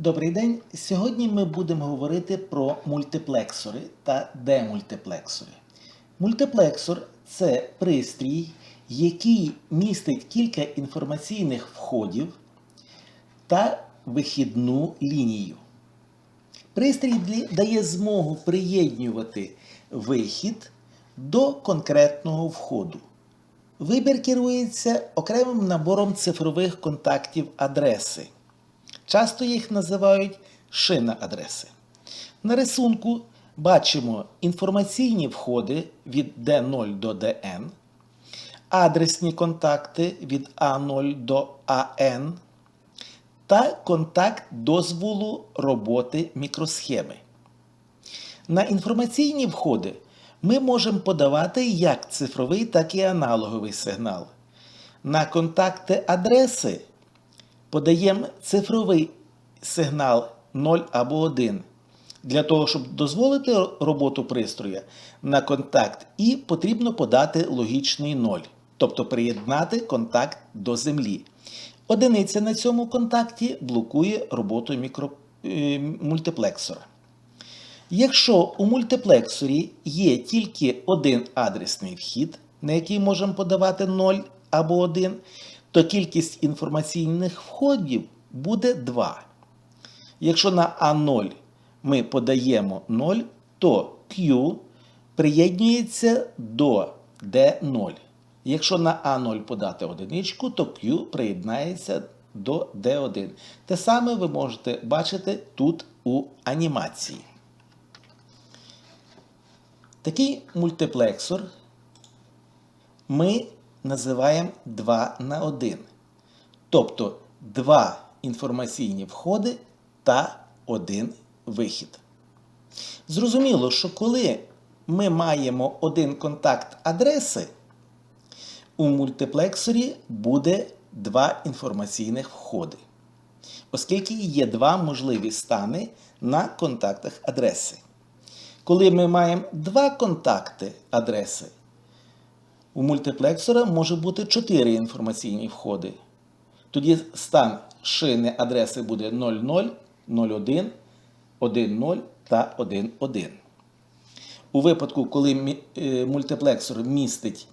Добрий день. Сьогодні ми будемо говорити про мультиплексори та демультиплексори. Мультиплексор це пристрій, який містить кілька інформаційних входів та вихідну лінію. Пристрій дає змогу приєднювати вихід до конкретного входу. Вибір керується окремим набором цифрових контактів адреси. Часто їх називають шина адреси. На рисунку бачимо інформаційні входи від D0 до DN, адресні контакти від A0 до AN та контакт дозволу роботи мікросхеми. На інформаційні входи ми можемо подавати як цифровий, так і аналоговий сигнал. На контакти адреси подаємо цифровий сигнал 0 або 1. Для того, щоб дозволити роботу пристрою на контакт І потрібно подати логічний 0, тобто приєднати контакт до землі. Одиниця на цьому контакті блокує роботу мікро... е, мультиплексора. Якщо у мультиплексорі є тільки один адресний вхід, на який можемо подавати 0 або 1, то кількість інформаційних входів буде 2. Якщо на А0 ми подаємо 0, то Q приєднується до D0. Якщо на А0 подати одиничку, то Q приєднається до D1. Те саме ви можете бачити тут у анімації. Такий мультиплексор ми називаємо 2 на 1. Тобто два інформаційні входи та один вихід. Зрозуміло, що коли ми маємо один контакт адреси, у мультиплексорі буде два інформаційних входи, оскільки є два можливі стани на контактах адреси. Коли ми маємо два контакти адреси, у мультиплексора може бути 4 інформаційні входи. Тоді стан шини адреси буде 00, 01, 10 та 11. У випадку, коли е, мультиплексор містить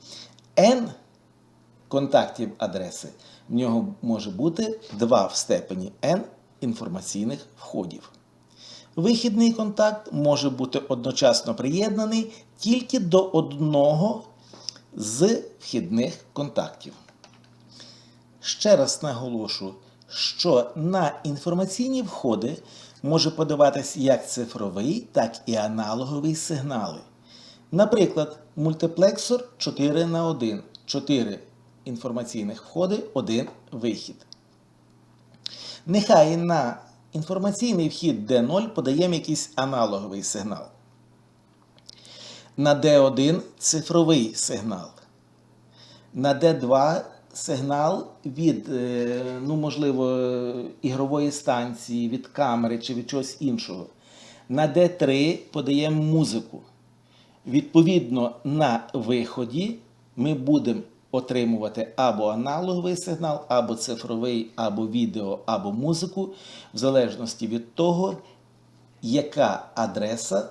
N контактів адреси, в нього може бути 2 в степені N інформаційних входів. Вихідний контакт може бути одночасно приєднаний тільки до одного з вхідних контактів. Ще раз наголошу, що на інформаційні входи може подаватись як цифровий, так і аналоговий сигнали. Наприклад, мультиплексор 4 на 1, 4 інформаційних входи, 1 вихід. Нехай на інформаційний вхід D0 подаємо якийсь аналоговий сигнал. На D1 цифровий сигнал. На D2 сигнал від, е, ну, можливо, ігрової станції, від камери чи від чогось іншого. На D3 подаємо музику. Відповідно, на виході ми будемо отримувати або аналоговий сигнал, або цифровий, або відео, або музику, в залежності від того, яка адреса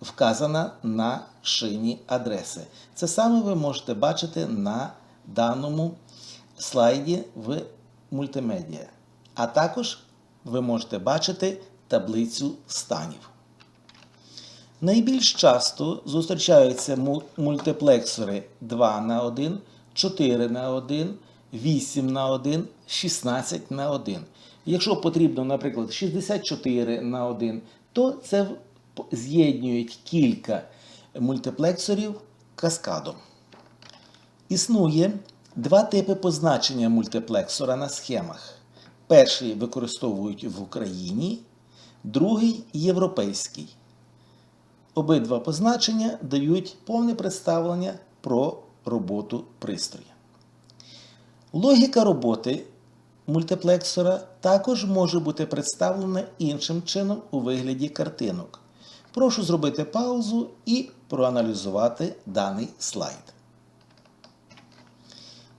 вказана на шині адреси. Це саме ви можете бачити на даному слайді в мультимедіа. А також ви можете бачити таблицю станів. Найбільш часто зустрічаються мультиплексори 2 на 1, 4 на 1, 8 на 1, 16 на 1. Якщо потрібно, наприклад, 64 на 1, то це з'єднують кілька мультиплексорів каскадом. Існує два типи позначення мультиплексора на схемах. Перший використовують в Україні, другий європейський. Обидва позначення дають повне представлення про роботу пристрою. Логіка роботи мультиплексора також може бути представлена іншим чином у вигляді картинок. Прошу зробити паузу і проаналізувати даний слайд.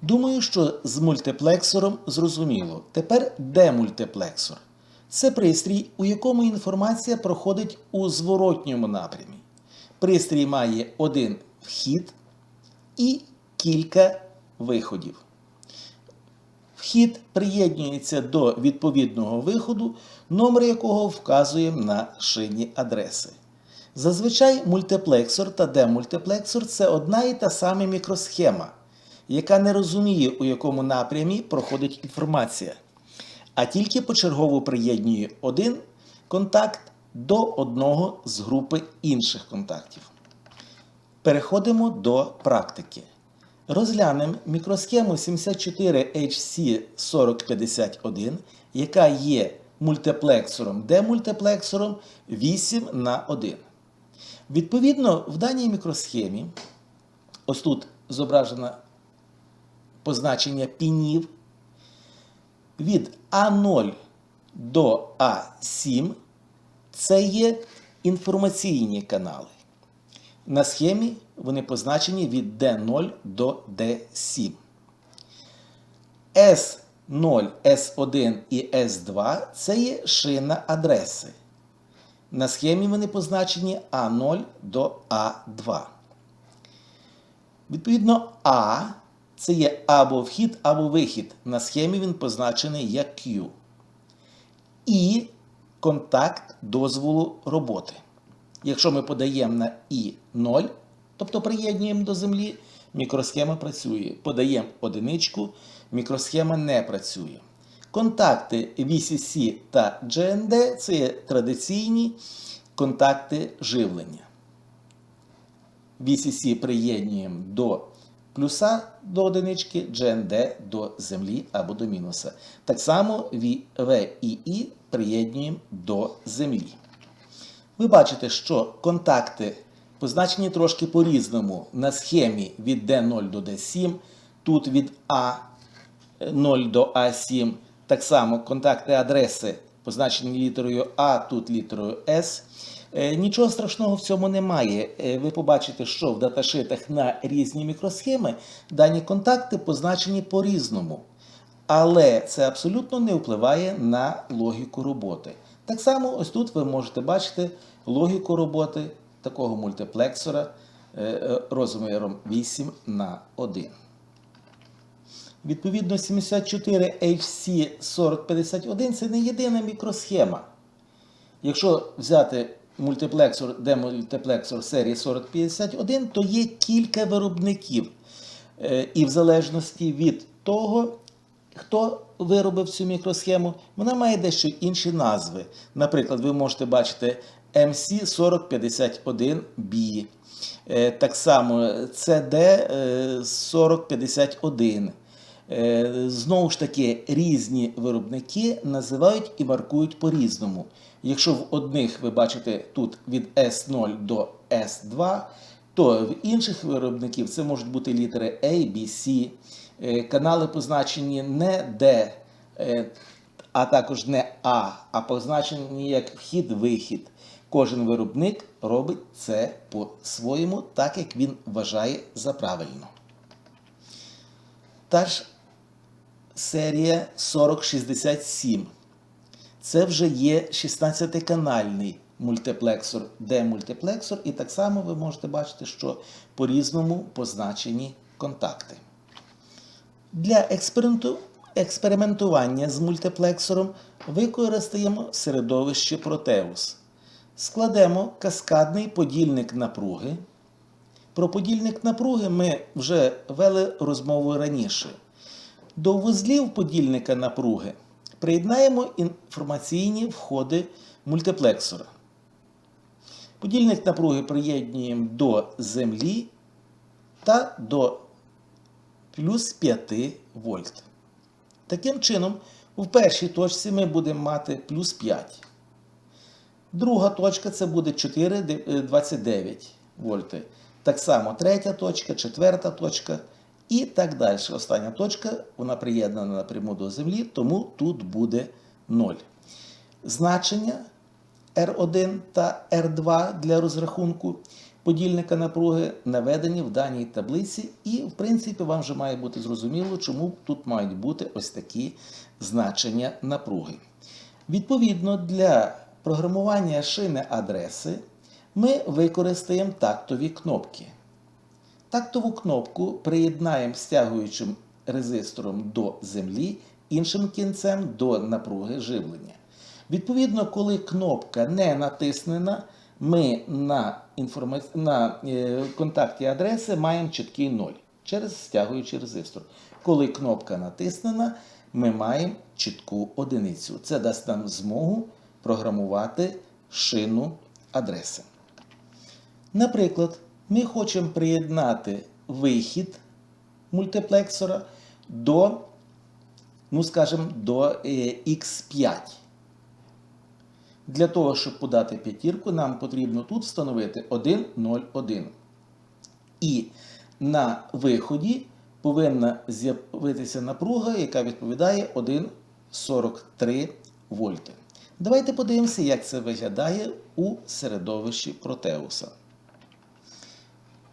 Думаю, що з мультиплексором зрозуміло. Тепер демультиплексор. Це пристрій, у якому інформація проходить у зворотньому напрямі. Пристрій має один вхід і кілька виходів. Вхід приєднується до відповідного виходу, номер якого вказуємо на шині адреси. Зазвичай мультиплексор та демультиплексор це одна і та сама мікросхема, яка не розуміє, у якому напрямі проходить інформація, а тільки почергово приєднує один контакт до одного з групи інших контактів. Переходимо до практики. Розглянемо мікросхему 74HC4051, яка є мультиплексором, демультиплексором 8 на 1. Відповідно, в даній мікросхемі, ось тут зображено позначення пінів, від А0 до А7 це є інформаційні канали. На схемі вони позначені від D0 до D7. S0, S1 і S2 це є шина адреси. На схемі вони позначені А0 до А2. Відповідно, А це є або вхід, або вихід. На схемі він позначений як Q. І контакт дозволу роботи. Якщо ми подаємо на І0, тобто приєднуємо до землі, мікросхема працює. Подаємо одиничку, мікросхема не працює. Контакти VCC та GND це традиційні контакти живлення. VCC приєднуємо до плюса до одинички, GND до землі або до мінуса. Так само V і приєднуємо до землі. Ви бачите, що контакти позначені трошки по-різному на схемі від D0 до D7, тут від А0 до А7. Так само контакти адреси позначені літерою А, тут літерою С. Е, Нічого страшного в цьому немає. Е, Ви побачите, що в даташитах на різні мікросхеми дані контакти позначені по-різному. Але це абсолютно не впливає на логіку роботи. Так само, ось тут ви можете бачити логіку роботи такого мультиплексора е, розміром 8 на 1. Відповідно, 74HC4051 це не єдина мікросхема. Якщо взяти мультиплексор, демультиплексор серії 4051, то є кілька виробників. Е, І в залежності від того, хто виробив цю мікросхему, вона має дещо інші назви. Наприклад, ви можете бачити MC4051B, е, так само CD4051. Е, Знову ж таки, різні виробники називають і маркують по-різному. Якщо в одних ви бачите тут від S0 до S2, то в інших виробників це можуть бути літери A, B, C. Е, Канали позначені не D, е, а також не А, а позначені як вхід-вихід. Кожен виробник робить це по-своєму, так як він вважає за правильно. Та ж серія 4067. Це вже є 16-канальний мультиплексор, демультиплексор, і так само ви можете бачити, що по-різному позначені контакти. Для експерименту- експериментування з мультиплексором використаємо середовище Proteus. Складемо каскадний подільник напруги. Про подільник напруги ми вже вели розмову раніше. До вузлів подільника напруги приєднаємо інформаційні входи мультиплексора. Подільник напруги приєднуємо до землі та до плюс 5 вольт. Таким чином, в першій точці ми будемо мати плюс 5. Друга точка це буде 4,29 вольти. Так само третя точка, четверта точка і так далі. Остання точка вона приєднана напряму до землі, тому тут буде 0. Значення R1 та R2 для розрахунку подільника напруги наведені в даній таблиці, і, в принципі, вам вже має бути зрозуміло, чому тут мають бути ось такі значення напруги. Відповідно, для програмування шини адреси ми використаємо тактові кнопки. Тактову кнопку приєднаємо стягуючим резистором до землі, іншим кінцем до напруги живлення. Відповідно, коли кнопка не натиснена, ми на, інформа... на е, контакті адреси маємо чіткий 0 через стягуючий резистор. Коли кнопка натиснена, ми маємо чітку одиницю. Це дасть нам змогу програмувати шину адреси. Наприклад, ми хочемо приєднати вихід мультиплексора до, ну скажімо, до е, X5. Для того, щоб подати п'ятірку, нам потрібно тут встановити 1, 0, 1. І на виході повинна з'явитися напруга, яка відповідає 1,43 вольти. Давайте подивимося, як це виглядає у середовищі Протеуса.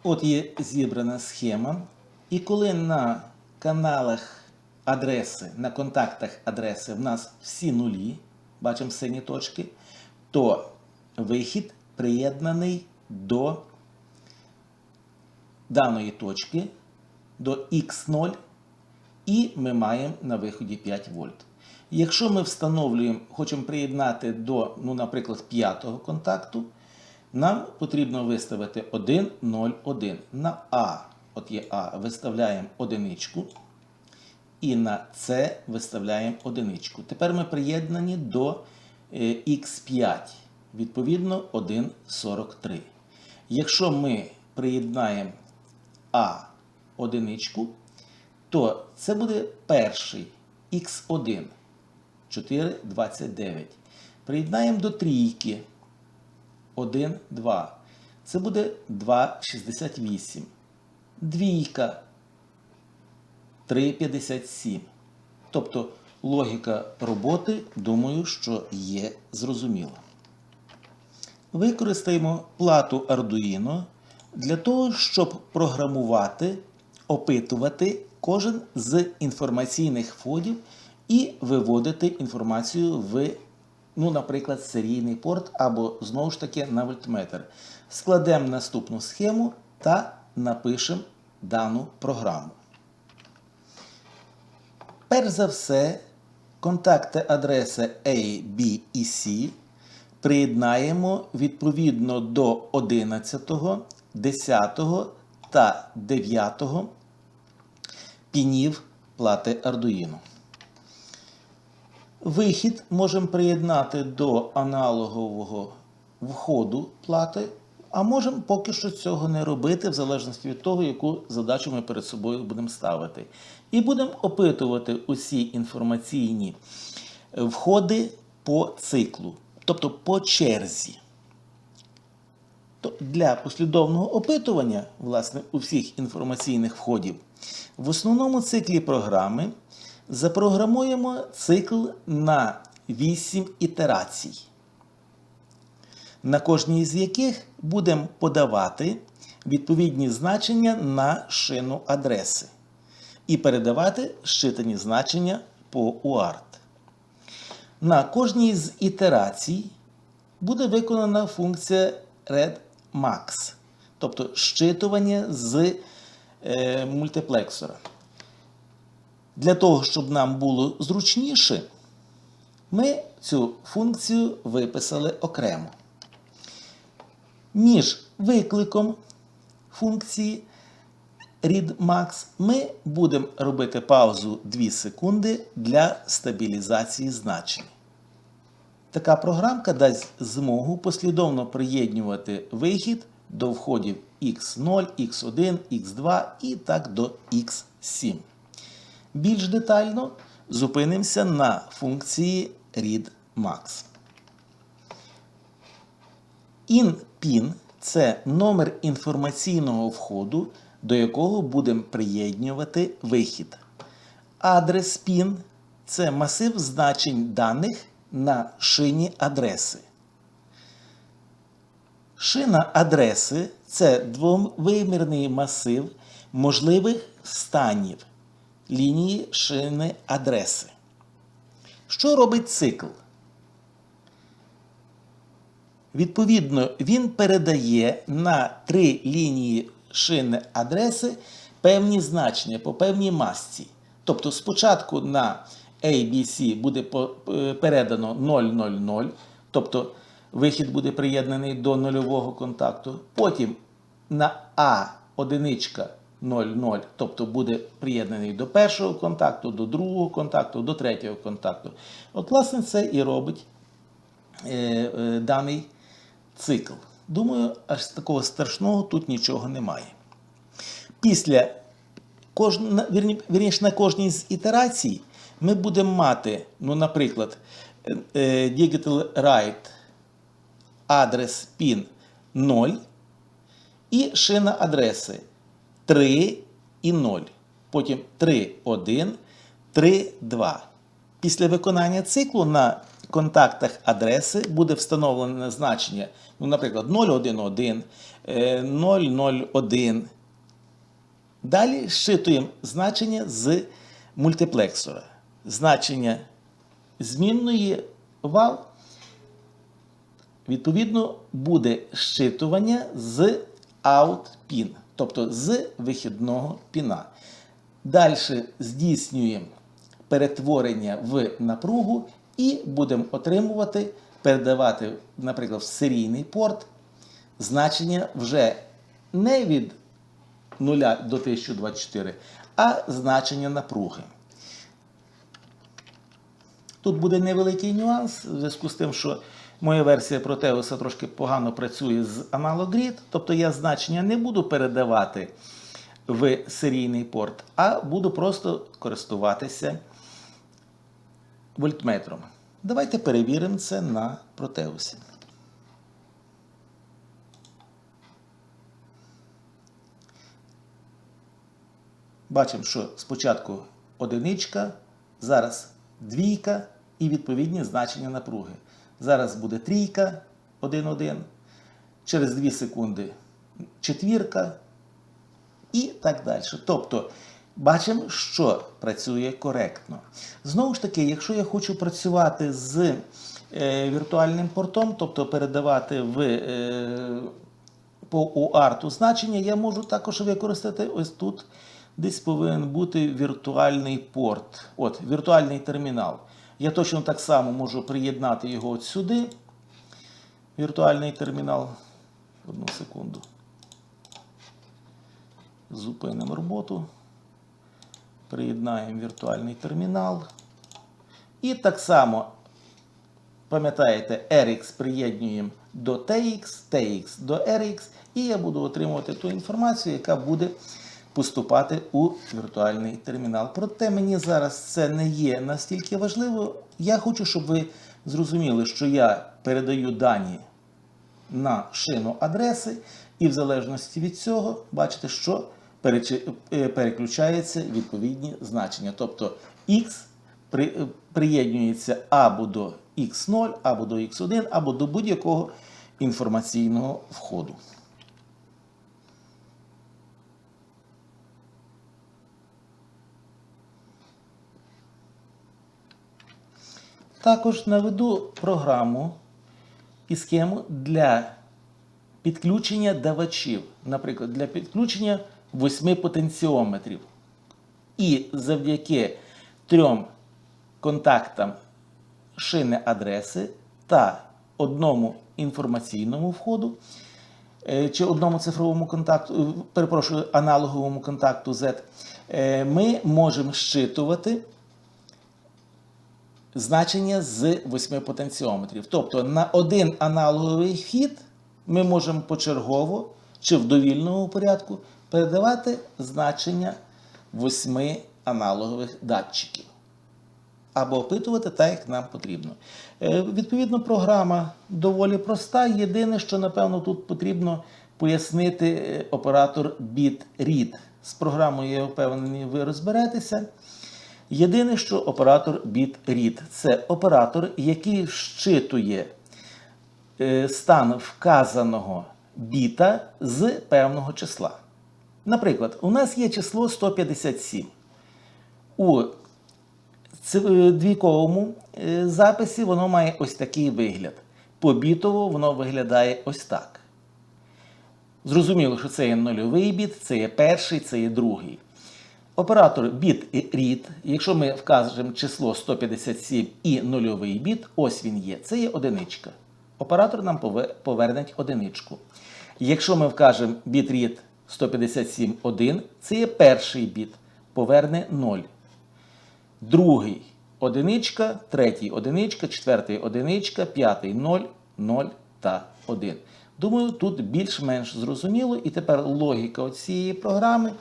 От є зібрана схема. І коли на каналах адреси, на контактах адреси в нас всі нулі, бачимо сині точки, то вихід приєднаний до даної точки, до X0, і ми маємо на виході 5 вольт. Якщо ми встановлюємо, хочемо приєднати до, ну, наприклад, п'ятого контакту, нам потрібно виставити 1, 0, 1. На А, от є А, виставляємо одиничку. І на С виставляємо одиничку. Тепер ми приєднані до Х5, відповідно 1,43. Якщо ми приєднаємо А одиничку, то це буде перший Х1 4,29. Приєднаємо до трійки 1, 2. Це буде 2,68. Двійка 3,57. Тобто логіка роботи, думаю, що є зрозуміла. Використаємо плату Arduino для того, щоб програмувати, опитувати кожен з інформаційних входів і виводити інформацію в, ну, наприклад, серійний порт або знову ж таки на вольтметр. Складемо наступну схему та напишемо дану програму. Перш за все, контакти адреси A, B і C приєднаємо відповідно до 11, 10 та 9 пінів плати Arduino. Вихід можемо приєднати до аналогового входу плати, а можемо поки що цього не робити, в залежності від того, яку задачу ми перед собою будемо ставити. І будемо опитувати усі інформаційні входи по циклу, тобто по черзі. Для послідовного опитування, власне, у всіх інформаційних входів, в основному циклі програми запрограмуємо цикл на 8 ітерацій, на кожній з яких будемо подавати відповідні значення на шину адреси і передавати щитані значення по UART. На кожній з ітерацій буде виконана функція readMax, тобто щитування з е, мультиплексора. Для того, щоб нам було зручніше, ми цю функцію виписали окремо. Між викликом функції readMax ми будемо робити паузу 2 секунди для стабілізації значень. Така програмка дасть змогу послідовно приєднувати вихід до входів X0, X1, X2 і так до X7. Більш детально зупинимося на функції readMax. InPin це номер інформаційного входу, до якого будемо приєднювати вихід. Адрес PIN це масив значень даних на шині адреси. Шина адреси це двовимірний масив можливих станів лінії шини адреси. Що робить цикл? Відповідно, він передає на три лінії шини адреси певні значення по певній масці. Тобто спочатку на ABC буде е, передано 000, тобто вихід буде приєднаний до нульового контакту. Потім на А одиничка 00, тобто буде приєднаний до першого контакту, до другого контакту, до третього контакту. От, власне, це і робить е, е, даний цикл. Думаю, аж такого страшного тут нічого немає. Після кожна, вірніше, на кожній з ітерацій ми будемо мати, ну, наприклад, е, е, Digital Write адрес PIN 0 і шина адреси 3 і 0. Потім 3, 1, 3, 2. Після виконання циклу на контактах адреси буде встановлене значення, ну, наприклад, 011, е, 001. Далі зчитуємо значення з мультиплексора. Значення змінної вал відповідно, буде щитування з out-pin, тобто з вихідного піна. Далі здійснюємо перетворення в напругу і будемо отримувати, передавати, наприклад, в серійний порт значення вже не від 0 до 1024, а значення напруги. Тут буде невеликий нюанс в зв'язку з тим, що моя версія Proteus трошки погано працює з Grid, тобто я значення не буду передавати в серійний порт, а буду просто користуватися вольтметром. Давайте перевіримо це на Proteus. Бачимо, що спочатку одиничка, зараз двійка і відповідні значення напруги. Зараз буде трійка 1,1, через 2 секунди четвірка і так далі. Тобто бачимо, що працює коректно. Знову ж таки, якщо я хочу працювати з е, віртуальним портом, тобто передавати в е, по UART значення, я можу також використати ось тут. Десь повинен бути віртуальний порт. От, віртуальний термінал. Я точно так само можу приєднати його от сюди. Віртуальний термінал. Одну секунду. Зупинимо роботу. Приєднаємо віртуальний термінал. І так само, пам'ятаєте, RX приєднуємо до TX, TX до RX, і я буду отримувати ту інформацію, яка буде поступати у віртуальний термінал. Проте мені зараз це не є настільки важливо. Я хочу, щоб ви зрозуміли, що я передаю дані на шину адреси, і в залежності від цього, бачите, що е, переключаються відповідні значення. Тобто X е, або до X0, або до X1, або до будь-якого інформаційного входу. Також наведу програму і схему для підключення давачів, наприклад, для підключення восьми потенціометрів. І завдяки трьом контактам шини адреси та одному інформаційному входу е, чи одному цифровому контакту, е, перепрошую, аналоговому контакту Z, е, ми можемо щитувати значення з 8 потенціометрів. Тобто на один аналоговий вхід ми можемо почергово чи в довільному порядку передавати значення 8 аналогових датчиків. Або опитувати так, як нам потрібно. Е, Відповідно, програма доволі проста. Єдине, що, напевно, тут потрібно пояснити е, оператор BitRead. З програмою, я впевнений, ви розберетеся. Єдине, що оператор BitRead – це оператор, який вщитує е, стан вказаного біта з певного числа. Наприклад, у нас є число 157. У е, двійковому е, записі воно має ось такий вигляд. Побітово воно виглядає ось так. Зрозуміло, що це є нульовий біт, це є перший, це є другий. Оператор біт і рід, якщо ми вкажемо число 157 і нульовий біт, ось він є, це є одиничка. Оператор нам пове- поверне одиничку. Якщо ми вкажемо біт рід 157.1, це є перший біт, поверне 0. Другий одиничка, третій одиничка, четвертий одиничка, п'ятий 0, 0 та 1. Думаю, тут більш-менш зрозуміло, і тепер логіка цієї програми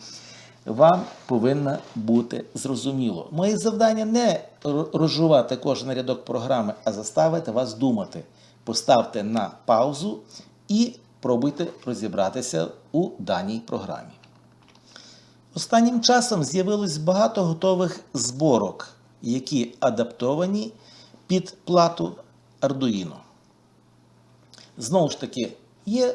вам повинна бути зрозуміло. Моє завдання не розжувати кожен рядок програми, а заставити вас думати. Поставте на паузу і пробуйте розібратися у даній програмі. Останнім часом з'явилось багато готових зборок, які адаптовані під плату Arduino. Знову ж таки, є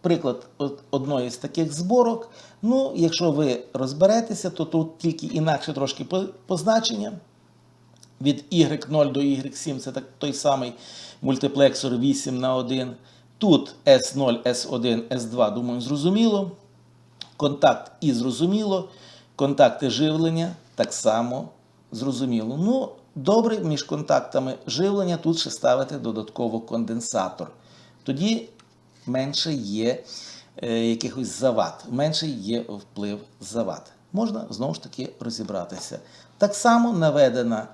приклад одної з таких зборок. Ну, якщо ви розберетеся, то тут тільки інакше трошки позначення. Від Y0 до Y7 це так, той самий мультиплексор 8 на 1. Тут S0, S1, S2, думаю, зрозуміло. Контакт і зрозуміло. Контакти живлення так само зрозуміло. Ну, добре, між контактами живлення тут ще ставити додатково конденсатор. Тоді менше є е, якихось завад, менше є вплив завад. Можна знову ж таки розібратися. Так само наведена,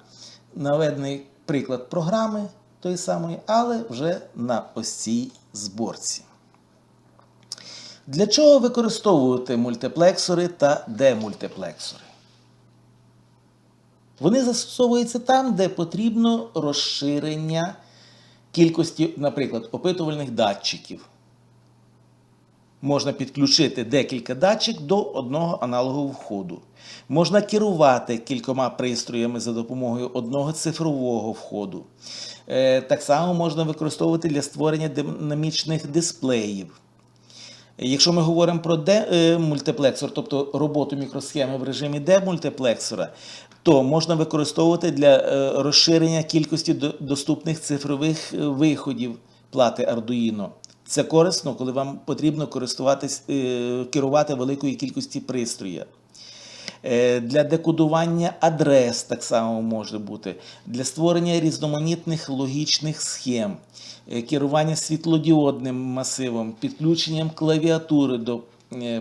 наведений приклад програми тої самої, але вже на ось цій зборці. Для чого використовувати мультиплексори та демультиплексори? Вони застосовуються там, де потрібно розширення кількості, наприклад, опитувальних датчиків. Можна підключити декілька датчик до одного аналогового входу. Можна керувати кількома пристроями за допомогою одного цифрового входу. Е, Так само можна використовувати для створення динамічних дисплеїв. Якщо ми говоримо про демультиплексор, тобто роботу мікросхеми в режимі демультиплексора, то можна використовувати для е, розширення кількості доступних цифрових е, виходів плати Arduino. Це корисно, коли вам потрібно користуватись, е, керувати великою кількістю пристроїв. Е, Для декодування адрес так само може бути, для створення різноманітних логічних схем, е, керування світлодіодним масивом, підключенням клавіатури до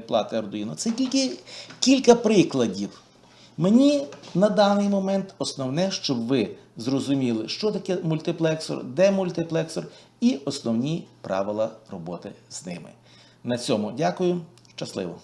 плати Arduino. Це тільки кілька прикладів. Мені на даний момент основне, щоб ви зрозуміли, що таке мультиплексор, де мультиплексор і основні правила роботи з ними. На цьому дякую. Щасливо!